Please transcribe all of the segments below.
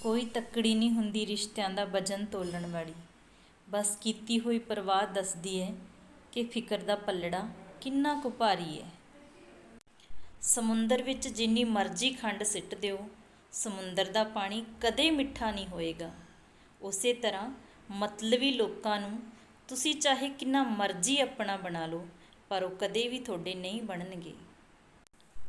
ਕੋਈ ਤੱਕੜੀ ਨਹੀਂ ਹੁੰਦੀ ਰਿਸ਼ਤਿਆਂ ਦਾ ਵਜਨ ਤੋਲਣ ਵਾਲੀ। ਬਸ ਕੀਤੀ ਹੋਈ ਪਰਵਾਹ ਦੱਸਦੀ ਹੈ ਕਿ ਫਿਕਰ ਦਾ ਪੱਲੜਾ ਕਿੰਨਾ ਕੁ ਭਾਰੀ ਹੈ ਸਮੁੰਦਰ ਵਿੱਚ ਜਿੰਨੀ ਮਰਜ਼ੀ ਖੰਡ ਸਿੱਟ ਦਿਓ, ਸਮੁੰਦਰ ਦਾ ਪਾਣੀ ਕਦੇ ਮਿੱਠਾ ਨਹੀਂ ਹੋਏਗਾ। ਉਸੇ ਤਰ੍ਹਾਂ ਮਤਲਬੀ ਲੋਕਾਂ ਨੂੰ ਤੁਸੀਂ ਚਾਹੇ ਕਿੰਨਾ ਮਰਜ਼ੀ ਆਪਣਾ ਬਣਾ ਲਓ, ਪਰ ਉਹ ਕਦੇ ਵੀ ਤੁਹਾਡੇ ਨਹੀਂ ਬਣਨਗੇ।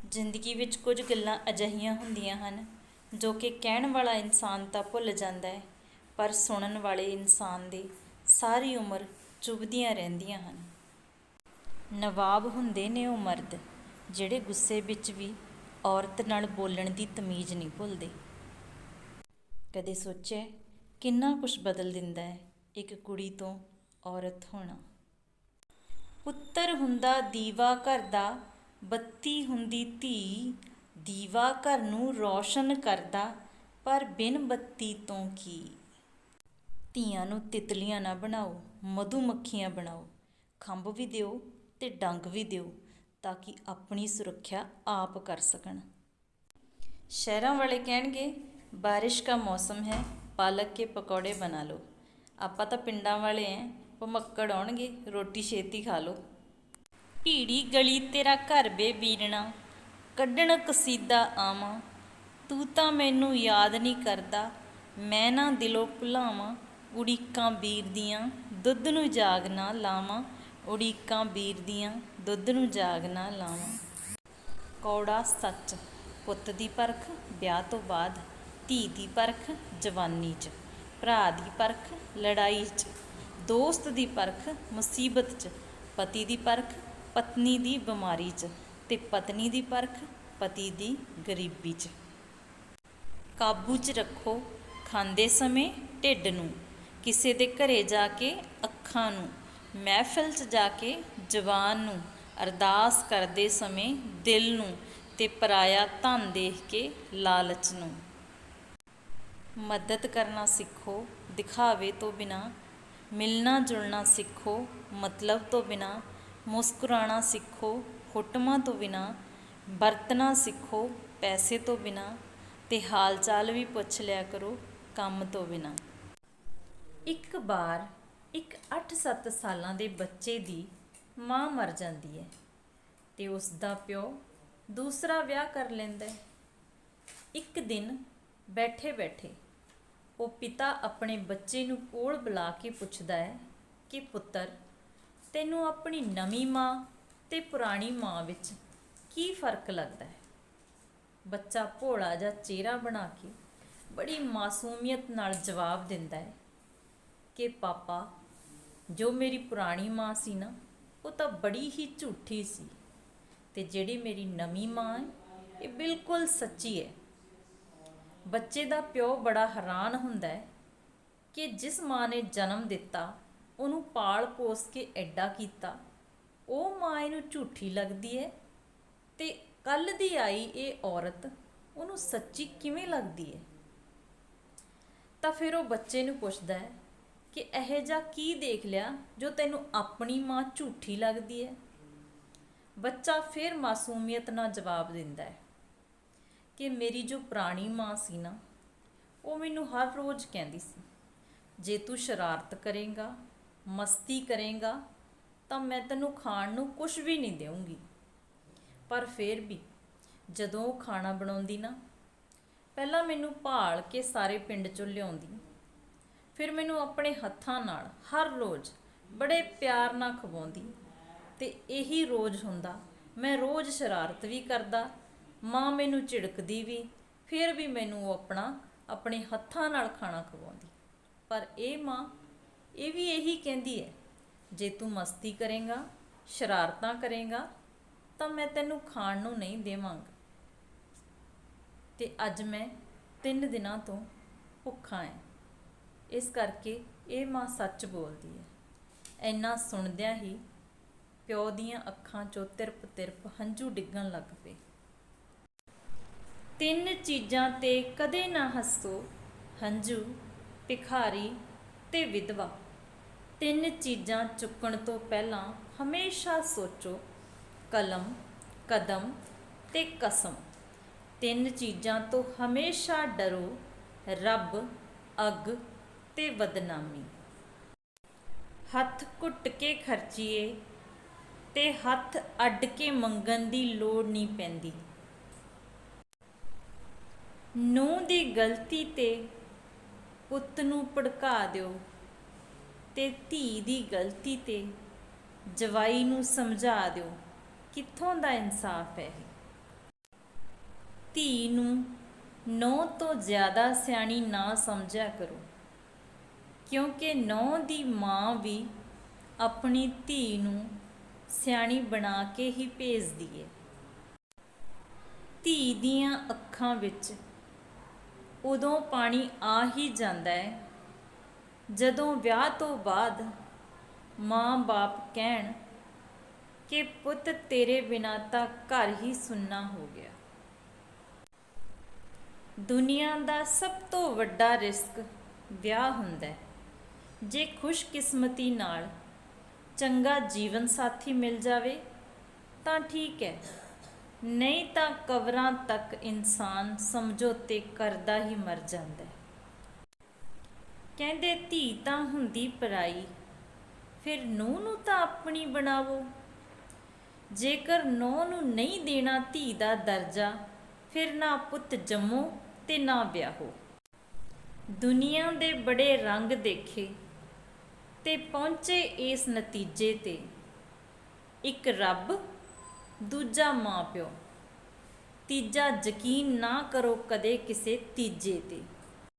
ਜ਼ਿੰਦਗੀ ਵਿੱਚ ਕੁਝ ਗੱਲਾਂ ਅਜਿਹੀਆਂ ਹੁੰਦੀਆਂ ਹਨ ਜੋ ਕਿ ਕਹਿਣ ਵਾਲਾ ਇਨਸਾਨ ਤਾਂ ਭੁੱਲ ਜਾਂਦਾ ਹੈ, ਪਰ ਸੁਣਨ ਵਾਲੇ ਇਨਸਾਨ ਦੀ ਸਾਰੀ ਉਮਰ ਚੁਭਦੀਆਂ ਰਹਿੰਦੀਆਂ ਹਨ। ਨਵਾਬ ਹੁੰਦੇ ਨੇ ਉਹ ਮਰਦ, ਜਿਹੜੇ ਗੁੱਸੇ ਵਿੱਚ ਵੀ ਔਰਤ ਨਾਲ ਬੋਲਣ ਦੀ ਤਮੀਜ਼ ਨਹੀਂ ਭੁੱਲਦੇ। ਕਦੇ ਸੋਚਿਆ ਕਿੰਨਾ ਕੁਝ ਬਦਲ ਦਿੰਦਾ ਹੈ, ਇੱਕ ਕੁੜੀ ਤੋਂ ਔਰਤ ਹੋਣਾ। ਪੁੱਤਰ ਹੁੰਦਾ ਦੀਵਾ ਘਰ ਦਾ, ਬੱਤੀ ਹੁੰਦੀ ਧੀ ਦੀਵਾ ਘਰ ਨੂੰ ਰੌਸ਼ਨ ਕਰਦਾ, ਪਰ ਬਿਨ ਬੱਤੀ ਤੋਂ ਕੀ? ਧੀਆਂ ਨੂੰ ਤਿਤਲੀਆਂ ਨਾ ਬਣਾਓ ਮਧੂ ਮੱਖੀਆਂ ਬਣਾਓ। ਖੰਭ ਵੀ ਦਿਓ ਤੇ ਡੰਗ ਵੀ ਦਿਓ, ਤਾਂ ਕਿ ਆਪਣੀ ਸੁਰੱਖਿਆ ਆਪ ਕਰ ਸਕਣ। ਸ਼ਹਿਰਾਂ ਵਾਲੇ ਕਹਿਣਗੇ, ਬਾਰਿਸ਼ ਦਾ ਮੌਸਮ ਹੈ, ਪਾਲਕ ਕੇ ਪਕੌੜੇ ਬਣਾ ਲਓ। ਆਪਾਂ ਤਾਂ ਪਿੰਡਾਂ ਵਾਲੇ ਐ, ਭਮੱਕੜ ਆਉਣਗੇ, ਰੋਟੀ ਛੇਤੀ ਖਾ ਲਓ। ਭੀੜੀ ਗਲੀ ਤੇਰਾ ਘਰ ਬੇ ਬੀਰਣਾ ਕੱਢਣ ਕਸੀਦਾ ਆਵਾਂ, ਤੂੰ ਤਾਂ ਮੈਨੂੰ ਯਾਦ ਨਹੀਂ ਕਰਦਾ, ਮੈਂ ਨਾ ਦਿਲੋਂ ਭੁਲਾਵਾਂ ਉੜੀਕਾਂ ਬੀਰ ਦੀਆਂ ਦੁੱਧ ਨੂੰ ਜਾਗ ਨਾ ਲਾਵਾਂ ਉੜੀਕਾਂ ਬੀਰ ਦੀਆਂ ਦੁੱਧ ਨੂੰ ਜਾਗ ਨਾ ਲਾਵਾਂ। ਕੌੜਾ ਸੱਚ, ਪੁੱਤ ਦੀ ਪਰਖ, ਵਿਆਹ ਤੋਂ ਬਾਅਦ ਧੀ ਦੀ ਪਰਖ, ਜਵਾਨੀ 'ਚ, ਭਰਾ ਦੀ ਪਰਖ, ਲੜਾਈ 'ਚ, ਦੋਸਤ ਦੀ ਪਰਖ, ਮੁਸੀਬਤ 'ਚ, ਪਤੀ ਦੀ ਪਰਖ, ਪਤਨੀ ਦੀ ਬਿਮਾਰੀ 'ਚ। ਤੇ ਪਤਨੀ ਦੀ ਪਰਖ, ਪਤੀ ਦੀ ਗਰੀਬੀ 'ਚ। ਕਾਬੂ 'ਚ ਰੱਖੋ ਖਾਂਦੇ ਸਮੇਂ ਢਿੱਡ ਨੂੰ, ਕਿਸੇ ਦੇ ਘਰੇ ਜਾ ਕੇ ਅੱਖਾਂ ਨੂੰ, ਮਹਿਫਲ 'ਚ ਜਾ ਕੇ ਜ਼ਬਾਨ ਨੂੰ, ਅਰਦਾਸ ਕਰਦੇ ਸਮੇਂ ਦਿਲ ਨੂੰ ਤੇ ਪਰਾਇਆ ਧਨ ਦੇਖ ਕੇ ਲਾਲਚ ਨੂੰ। ਮਦਦ ਕਰਨਾ ਸਿੱਖੋ, ਦਿਖਾਵੇ ਤੋਂ ਬਿਨਾ ਮਿਲਣਾ ਜੁਲਣਾ ਸਿੱਖੋ, ਮਤਲਬ ਤੋਂ ਬਿਨਾ ਮੁਸਕਰਾਣਾ ਸਿੱਖੋ ਫੋਟੋਆਂ ਤੋਂ ਬਿਨਾ, ਵਰਤਣਾ ਸਿੱਖੋ, ਪੈਸੇ ਤੋਂ ਬਿਨਾ ਤੇ ਹਾਲ ਚਾਲ ਵੀ ਪੁੱਛ ਲਿਆ ਕਰੋ ਕੰਮ ਤੋਂ ਬਿਨਾ। ਇੱਕ ਵਾਰ ਇੱਕ 8-7 ਸਾਲਾਂ ਦੇ ਬੱਚੇ ਦੀ ਮਾਂ ਮਰ ਜਾਂਦੀ ਹੈ ਤੇ ਉਸ ਦਾ ਪਿਓ ਦੂਸਰਾ ਵਿਆਹ ਕਰ ਲੈਂਦਾ ਹੈ। ਇੱਕ ਦਿਨ ਬੈਠੇ ਬੈਠੇ ਉਹ ਪਿਤਾ ਆਪਣੇ ਬੱਚੇ ਨੂੰ ਕੋਲ ਬੁਲਾ ਕੇ ਪੁੱਛਦਾ ਹੈ ਕਿ ਪੁੱਤਰ, ਤੈਨੂੰ ਆਪਣੀ ਨਵੀਂ ਮਾਂ ਤੇ ਪੁਰਾਣੀ ਮਾਂ ਵਿੱਚ ਕੀ ਫ਼ਰਕ ਲੱਗਦਾ ਹੈ? ਬੱਚਾ ਭੋਲਾ ਜਿਹਾ ਚਿਹਰਾ ਬਣਾ ਕੇ ਬੜੀ ਮਾਸੂਮੀਅਤ ਨਾਲ ਜਵਾਬ ਦਿੰਦਾ ਹੈ ਕਿ ਪਾਪਾ, ਜੋ ਮੇਰੀ ਪੁਰਾਣੀ ਮਾਂ ਸੀ ਨਾ, ਉਹ ਤਾਂ ਬੜੀ ਹੀ ਝੂਠੀ ਸੀ ਤੇ ਜਿਹੜੀ ਮੇਰੀ ਨਵੀਂ ਮਾਂ ਹੈ, ਇਹ ਬਿਲਕੁਲ ਸੱਚੀ ਹੈ। ਬੱਚੇ ਦਾ ਪਿਓ ਬੜਾ ਹੈਰਾਨ ਹੁੰਦਾ ਹੈ ਕਿ ਜਿਸ ਮਾਂ ਨੇ ਜਨਮ ਦਿੱਤਾ, ਉਹਨੂੰ ਪਾਲ ਪੋਸ ਕੇ ਐਡਾ ਕੀਤਾ ਉਹ ਮਾਂ ਇਹਨੂੰ ਝੂਠੀ ਲੱਗਦੀ ਹੈ ਤੇ ਕੱਲ ਦੀ ਆਈ ਇਹ ਔਰਤ ਉਹਨੂੰ ਸੱਚੀ ਕਿਵੇਂ ਲੱਗਦੀ ਹੈ? ਤਾਂ ਫਿਰ ਉਹ ਬੱਚੇ ਨੂੰ ਪੁੱਛਦਾ ਹੈ ਕਿ ਇਹ ਜਾ ਕੀ ਦੇਖ ਲਿਆ ਜੋ ਤੈਨੂੰ ਆਪਣੀ ਮਾਂ ਝੂਠੀ ਲੱਗਦੀ ਹੈ? ਬੱਚਾ ਫਿਰ ਮਾਸੂਮੀਅਤ ਨਾਲ ਜਵਾਬ ਦਿੰਦਾ ਹੈ ਕਿ ਮੇਰੀ ਜੋ ਪੁਰਾਣੀ ਮਾਂ ਸੀ ਨਾ, ਉਹ ਮੈਨੂੰ ਹਰ ਰੋਜ਼ ਕਹਿੰਦੀ ਸੀ, ਜੇ ਤੂੰ ਸ਼ਰਾਰਤ ਕਰੇਗਾ, ਮਸਤੀ ਕਰੇਗਾ ਤਾਂ ਮੈਂ ਤੈਨੂੰ ਖਾਣ ਨੂੰ ਕੁਝ ਵੀ ਨਹੀਂ ਦੇਵਾਂਗੀ ਪਰ ਫਿਰ ਵੀ ਜਦੋਂ ਉਹ ਖਾਣਾ ਬਣਾਉਂਦੀ ਨਾ, ਪਹਿਲਾਂ ਮੈਨੂੰ ਭਾਲ ਕੇ ਸਾਰੇ ਪਿੰਡ ਚੋਂ ਲਿਆਉਂਦੀ। ਫਿਰ ਮੈਨੂੰ ਆਪਣੇ ਹੱਥਾਂ ਨਾਲ ਹਰ ਰੋਜ਼ ਬੜੇ ਪਿਆਰ ਨਾਲ ਖਵਾਉਂਦੀ ਤੇ ਇਹੀ ਰੋਜ਼ ਹੁੰਦਾ, ਮੈਂ ਰੋਜ਼ ਸ਼ਰਾਰਤ ਵੀ ਕਰਦਾ, ਮਾਂ ਮੈਨੂੰ ਝਿੜਕਦੀ ਵੀ, ਫਿਰ ਵੀ ਮੈਨੂੰ ਉਹ ਆਪਣਾ, ਆਪਣੇ ਹੱਥਾਂ ਨਾਲ ਖਾਣਾ ਖਵਾਉਂਦੀ। ਪਰ ਇਹ ਮਾਂ, ਇਹ ਵੀ ਇਹੀ ਕਹਿੰਦੀ ਹੈ ਜੇ ਤੂੰ ਮਸਤੀ ਕਰੇਗਾ, ਸ਼ਰਾਰਤਾਂ ਕਰੇਗਾ, ਤਾਂ ਮੈਂ ਤੈਨੂੰ ਖਾਣ ਨੂੰ ਨਹੀਂ ਦੇਵਾਂਗਾ। ਤੇ ਅੱਜ ਮੈਂ 3 ਦਿਨਾਂ ਤੋਂ ਭੁੱਖਾ ਹਾਂ ਇਸ ਕਰਕੇ ਇਹ ਮਾਂ ਸੱਚ ਬੋਲਦੀ ਹੈ ਐਨਾ ਸੁਣਦਿਆਂ ਹੀ ਪਿਓ ਦੀਆਂ ਅੱਖਾਂ 'ਚੋਂ ਤਿਰਪ ਤਿਰਪ ਹੰਝੂ ਡਿੱਗਣ ਲੱਗ ਪਏ। ਤਿੰਨ ਚੀਜ਼ਾਂ ਤੇ ਕਦੇ ਨਾ ਹੱਸੋ, ਹੰਝੂ, ਭਿਖਾਰੀ ਤੇ ਵਿਧਵਾ। ਤਿੰਨ ਚੀਜ਼ਾਂ ਚੁੱਕਣ ਤੋਂ ਪਹਿਲਾਂ ਹਮੇਸ਼ਾ ਸੋਚੋ, ਕਲਮ, ਕਦਮ ਤੇ ਕਸਮ। ਤਿੰਨ ਚੀਜ਼ਾਂ ਤੋਂ ਹਮੇਸ਼ਾ ਡਰੋ, ਰੱਬ, ਅੱਗ ਤੇ ਬਦਨਾਮੀ। ਹੱਥ ਘੁੱਟ ਕੇ ਖਰਚੀਏ ਤੇ ਹੱਥ ਅੱਡ ਕੇ ਮੰਗਣ ਦੀ ਲੋੜ ਨਹੀਂ ਪੈਂਦੀ। ਨੂੰ ਦੀ ਗਲਤੀ ਤੇ ਪੁੱਤ ਨੂੰ ਭੜਕਾ ਦਿਓ। ਤੇ ਧੀ ਦੀ ਗਲਤੀ ਤੇ ਜਵਾਈ ਨੂੰ ਸਮਝਾ ਦਿਓ ਕਿੱਥੋਂ ਦਾ ਇਨਸਾਫ ਹੈ ਧੀ ਨੂੰ ਨੌ ਤੋਂ ਜ਼ਿਆਦਾ ਸਿਆਣੀ ਨਾ ਸਮਝਿਆ ਕਰੋ, ਕਿਉਂਕਿ ਨੌ ਦੀ ਮਾਂ ਵੀ ਆਪਣੀ ਧੀ ਨੂੰ ਸਿਆਣੀ ਬਣਾ ਕੇ ਹੀ ਭੇਜਦੀ ਹੈ। ਧੀ ਦੀਆਂ ਅੱਖਾਂ ਵਿੱਚ ਉਦੋਂ ਪਾਣੀ ਆ ਹੀ ਜਾਂਦਾ ਹੈ ਜਦੋਂ ਵਿਆਹ ਤੋਂ ਬਾਅਦ ਮਾਂ-ਬਾਪ ਕਹਿਣ ਕਿ ਪੁੱਤ ਤੇਰੇ ਬਿਨਾਂ ਤਾਂ ਘਰ ਹੀ ਸੁੰਨਾ ਹੋ ਗਿਆ। ਦੁਨੀਆ ਦਾ ਸਭ ਤੋਂ ਵੱਡਾ ਰਿਸਕ ਵਿਆਹ ਹੁੰਦਾ ਹੈ। ਜੇ ਖੁਸ਼ਕਿਸਮਤੀ ਨਾਲ ਚੰਗਾ ਜੀਵਨ ਸਾਥੀ ਮਿਲ ਜਾਵੇ ਤਾਂ ਠੀਕ ਹੈ, ਨਹੀਂ ਤਾਂ ਕਬਰਾਂ ਤੱਕ ਇਨਸਾਨ ਸਮਝੌਤੇ ਕਰਦਾ ਹੀ ਮਰ ਜਾਂਦਾ ਹੈ। ਕਹਿੰਦੇ ਧੀ ਤਾਂ ਹੁੰਦੀ ਪਰਾਈ, ਫਿਰ ਨੂੰਹ ਨੂੰ ਤਾਂ ਆਪਣੀ ਬਣਾਵੋ। ਜੇਕਰ ਨੂੰਹ ਨੂੰ ਨਹੀਂ ਦੇਣਾ ਧੀ ਦਾ ਦਰਜਾ, ਫਿਰ ਨਾ ਪੁੱਤ ਜੰਮੋ ਤੇ ਨਾ ਵਿਆਹੋ। ਦੁਨੀਆ ਦੇ ਬੜੇ ਰੰਗ ਦੇਖੇ ਤੇ ਪਹੁੰਚੇ ਇਸ ਨਤੀਜੇ ਤੇ। ਇੱਕ ਰੱਬ, ਦੂਜਾ ਮਾਂ ਪਿਓ ਤੀਜਾ ਯਕੀਨ ਨਾ ਕਰੋ ਕਦੇ ਕਿਸੇ ਤੀਜੇ ਤੇ।